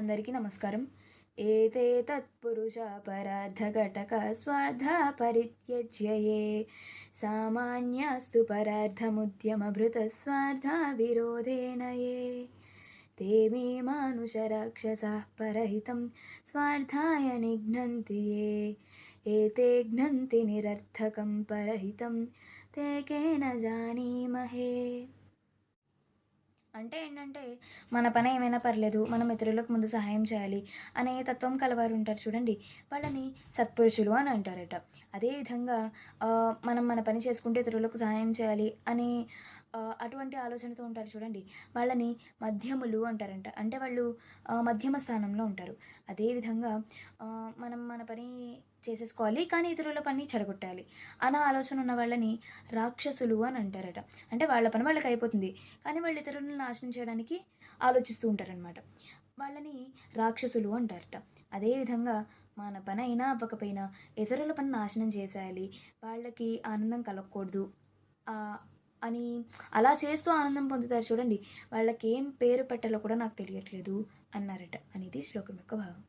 అందరికీ నమస్కారం ఏతే తత్పురుష పరార్థఘటక స్వార్థ పరిత్యజ్యయే సామాన్యాస్తు పరార్థముద్యమభృత స్వార్థ విరోధేన ఏ ते मे मानुषराक्षसाः परहितं स्वार्थाय निघ्नन्ति ये एते घ्नन्ति निरर्थकं परहितं ते केन जानीमहे అంటే ఏంటంటే మన పని ఏమైనా పర్లేదు మనం ఇతరులకు ముందు సహాయం చేయాలి అనే తత్వం కలవారు ఉంటారు చూడండి. వాళ్ళని సత్పురుషులు అని అంటారట. అదేవిధంగా మనం మన పని చేసుకుంటే ఇతరులకు సహాయం చేయాలి అనే అటువంటి ఆలోచనతో ఉంటారు చూడండి. వాళ్ళని మధ్యములు అంటారంట. అంటే వాళ్ళు మధ్యమ స్థానంలో ఉంటారు. అదేవిధంగా మనం మన పని చేసేసుకోవాలి. కానీ ఇతరుల పని చెడగొట్టాలి. అన్న ఆలోచన ఉన్న వాళ్ళని రాక్షసులు అని అంటారట. అంటే వాళ్ళ పని వాళ్ళకి అయిపోతుంది. కానీ వాళ్ళు ఇతరులను నాశనం చేయడానికి ఆలోచిస్తూ ఉంటారనమాట వాళ్ళని రాక్షసులు అంటారట. అదేవిధంగా మన పని అయినా అవ్వకపోయినా ఇతరుల పని నాశనం చేసేయాలి. వాళ్ళకి ఆనందం కలగకూడదు. అని అలా చేస్తూ ఆనందం పొందుతారు చూడండి. వాళ్ళకి ఏం పేరు పెట్టాలో కూడా నాకు తెలియట్లేదు అన్నారట. అనేది శ్లోకం యొక్క భావం.